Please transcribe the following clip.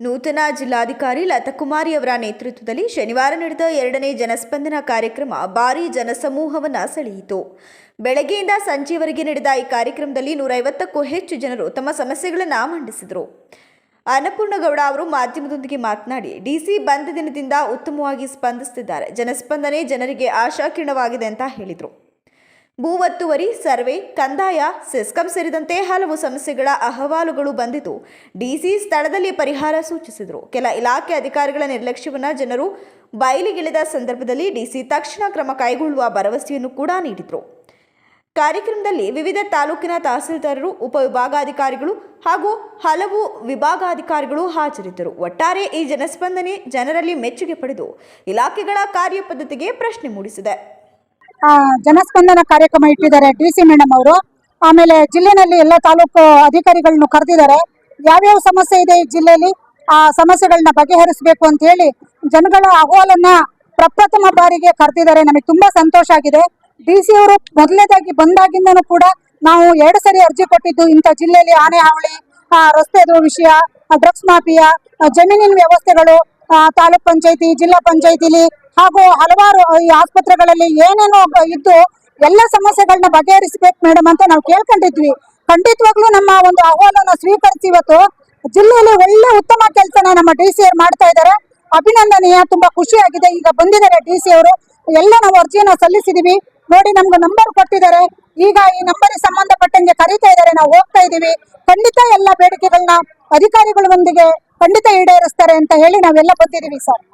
ನೂತನ ಜಿಲ್ಲಾಧಿಕಾರಿ ಲತಾಕುಮಾರಿ ಅವರ ನೇತೃತ್ವದಲ್ಲಿ ಶನಿವಾರ ನಡೆದ ಎರಡನೇ ಜನಸ್ಪಂದನ ಕಾರ್ಯಕ್ರಮ ಭಾರೀ ಜನಸಮೂಹವನ್ನು ಸೆಳೆಯಿತು. ಬೆಳಗ್ಗೆಯಿಂದ ಸಂಜೆವರೆಗೆ ನಡೆದ ಈ ಕಾರ್ಯಕ್ರಮದಲ್ಲಿ ನೂರೈವತ್ತಕ್ಕೂ ಹೆಚ್ಚು ಜನರು ತಮ್ಮ ಸಮಸ್ಯೆಗಳನ್ನು ಮಂಡಿಸಿದರು. ಅನ್ನಪೂರ್ಣಗೌಡ ಅವರು ಮಾಧ್ಯಮದೊಂದಿಗೆ ಮಾತನಾಡಿ ಡಿಸಿ ಬಂದ ದಿನದಿಂದ ಉತ್ತಮವಾಗಿ ಸ್ಪಂದಿಸುತ್ತಿದ್ದಾರೆ. ಜನಸ್ಪಂದನೆ ಜನರಿಗೆ ಆಶಾಕಿರಣವಾಗಿದೆ ಅಂತ ಹೇಳಿದರು. ಭೂ ಒತ್ತುವರಿ ಸರ್ವೆ, ಕಂದಾಯ, ಸೆಸ್ಕಂ ಸೇರಿದಂತೆ ಹಲವು ಸಮಸ್ಯೆಗಳ ಅಹವಾಲುಗಳು ಬಂದಿತು ಡಿಸಿ ಸ್ಥಳದಲ್ಲಿ ಪರಿಹಾರ ಸೂಚಿಸಿದರು. ಕೆಲ ಇಲಾಖೆ ಅಧಿಕಾರಿಗಳ ನಿರ್ಲಕ್ಷ್ಯವನ್ನು ಜನರು ಬಯಲಿಗಿಳಿದ ಸಂದರ್ಭದಲ್ಲಿ ಡಿಸಿ ತಕ್ಷಣ ಕ್ರಮ ಕೈಗೊಳ್ಳುವ ಭರವಸೆಯನ್ನು ಕೂಡ ನೀಡಿದರು. ಕಾರ್ಯಕ್ರಮದಲ್ಲಿ ವಿವಿಧ ತಾಲೂಕಿನ ತಹಸೀಲ್ದಾರರು, ಉಪವಿಭಾಗಾಧಿಕಾರಿಗಳು ಹಾಗೂ ಹಲವು ವಿಭಾಗಾಧಿಕಾರಿಗಳು ಹಾಜರಿದ್ದರು. ಒಟ್ಟಾರೆ ಈ ಜನಸ್ಪಂದನೆ ಜನರಲ್ಲಿ ಮೆಚ್ಚುಗೆ ಪಡೆದು ಇಲಾಖೆಗಳ ಕಾರ್ಯಪದ್ಧತಿಗೆ ಪ್ರಶ್ನೆ ಮೂಡಿಸಿದೆ. ಜನಸ್ಪಂದನ ಕಾರ್ಯಕ್ರಮ ಇಟ್ಟಿದ್ದಾರೆ ಡಿ ಸಿ ಮೇಡಮ್ ಅವರು. ಆಮೇಲೆ ಜಿಲ್ಲೆನಲ್ಲಿ ಎಲ್ಲ ತಾಲೂಕು ಅಧಿಕಾರಿಗಳನ್ನು ಕರೆದಿದ್ದಾರೆ. ಯಾವ್ಯಾವ ಸಮಸ್ಯೆ ಇದೆ ಈ ಜಿಲ್ಲೆಯಲ್ಲಿ? ಆ ಸಮಸ್ಯೆಗಳನ್ನ ಬಗೆಹರಿಸಬೇಕು ಅಂತ ಹೇಳಿ ಜನಗಳ ಅಹವಾಲನ್ನ ಪ್ರಪ್ರಥಮ ಬಾರಿಗೆ ಕರೆದಿದ್ದಾರೆ. ನಮಗೆ ತುಂಬಾ ಸಂತೋಷ ಆಗಿದೆ. ಡಿ ಸಿ ಅವರು ಮೊದಲನೇದಾಗಿ ಬಂದಾಗಿಂದನೂ ಕೂಡ ನಾವು ಎರಡು ಸರಿ ಅರ್ಜಿ ಕೊಟ್ಟಿದ್ದು ಇಂಥ ಜಿಲ್ಲೆಯಲ್ಲಿ ಆನೆ ಹಾವಳಿ ರಸ್ತೆದು ವಿಷಯ ಡ್ರಗ್ಸ್ ಮಾಫಿಯಾ ಜಮೀನಿನ ವ್ಯವಸ್ಥೆಗಳು ತಾಲೂಕ್ ಪಂಚಾಯತಿ, ಜಿಲ್ಲಾ ಪಂಚಾಯತಿಲಿ ಹಾಗೂ ಹಲವಾರು ಈ ಆಸ್ಪತ್ರೆಗಳಲ್ಲಿ ಏನೇನೋ ಇದ್ದು ಎಲ್ಲ ಸಮಸ್ಯೆಗಳನ್ನ ಬಗೆಹರಿಸಬೇಕು ಮೇಡಮ್ ಅಂತ ನಾವು ಕೇಳ್ಕೊಂಡಿದ್ವಿ. ಖಂಡಿತವಾಗ್ಲೂ ನಮ್ಮ ಒಂದು ಅಹವಾಲನ್ನ ಸ್ವೀಕರಿಸಿ ಇವತ್ತು ಜಿಲ್ಲೆಯಲ್ಲಿ ಒಳ್ಳೆ ಉತ್ತಮ ಕೆಲಸನ ನಮ್ಮ ಡಿ ಸಿ ಅವ್ರು ಮಾಡ್ತಾ ಇದ್ದಾರೆ. ಅಭಿನಂದನೀಯ, ತುಂಬಾ ಖುಷಿಯಾಗಿದೆ. ಈಗ ಬಂದಿದ್ದಾರೆ ಡಿ ಸಿ ಅವರು. ಎಲ್ಲ ನಾವು ಅರ್ಜಿಯನ್ನ ಸಲ್ಲಿಸಿದೀವಿ. ನೋಡಿ, ನಮ್ಗೆ ನಂಬರ್ ಕೊಟ್ಟಿದ್ದಾರೆ. ಈಗ ಈ ನಂಬರ್ ಸಂಬಂಧಪಟ್ಟಂಗೆ ಕರೀತಾ ಇದ್ದಾರೆ. ನಾವು ಹೋಗ್ತಾ ಇದೀವಿ ಖಂಡಿತ ಎಲ್ಲ ಬೇಡಿಕೆಗಳನ್ನ ಅಧಿಕಾರಿಗಳೊಂದಿಗೆ ಖಂಡಿತ ಈಡೇರಿಸ್ತಾರೆ ಅಂತ ಹೇಳಿ ನಾವೆಲ್ಲ ಬಂದಿದ್ದೀವಿ ಸರ್.